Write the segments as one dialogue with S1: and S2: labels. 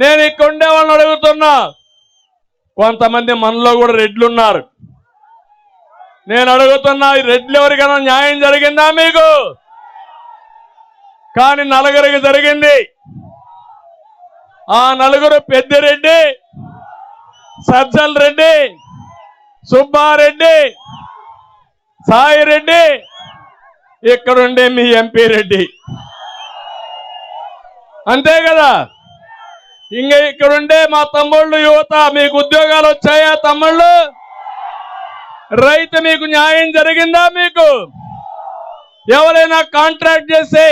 S1: నేను ఇక్కడ ఉండే వాళ్ళని అడుగుతున్నా. కొంతమంది మనలో కూడా రెడ్లు ఉన్నారు నేను అడుగుతున్నా ఈ రెడ్లు ఎవరికైనా న్యాయం జరిగిందా మీకు? కానీ నలుగురికి జరిగింది. ఆ నలుగురు పెద్దిరెడ్డి సజ్జల్ రెడ్డి సుబ్బారెడ్డి సాయిరెడ్డి ఇక్కడుండే మీ ఎంపీ రెడ్డి. అంతే కదా? ఇంక ఇక్కడుండే మా తమ్ముళ్ళు యువత మీకు ఉద్యోగాలు వచ్చాయా తమ్ముళ్ళు? రైతు మీకు న్యాయం జరిగిందా మీకు? ఎవరైనా కాంట్రాక్ట్ చేసి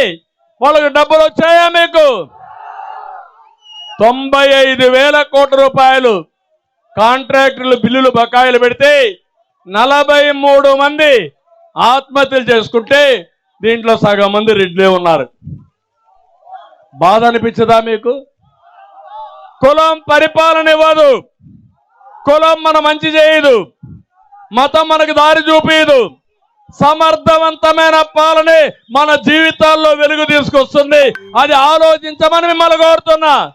S1: వాళ్ళకి డబ్బులు వచ్చాయా మీకు? తొంభై ఐదు వేల కోట్ల రూపాయలు కాంట్రాక్టర్లు బిల్లులు బకాయిలు పెడితే నలభై మూడు మంది ఆత్మహత్యలు చేసుకుంటే దీంట్లో సగం మంది రెడ్లే ఉన్నారు. బాధ అనిపించదా మీకు? కులం పరిపాలన ఇవ్వదు. కులం మన మంచి చేయదు. మతం మనకు దారి చూపించదు సమర్థవంతమైన పాలనే మన జీవితాల్లో వెలుగు తీసుకొస్తుంది. అది ఆలోచించమని మిమ్మల్ని కోరుతున్నా.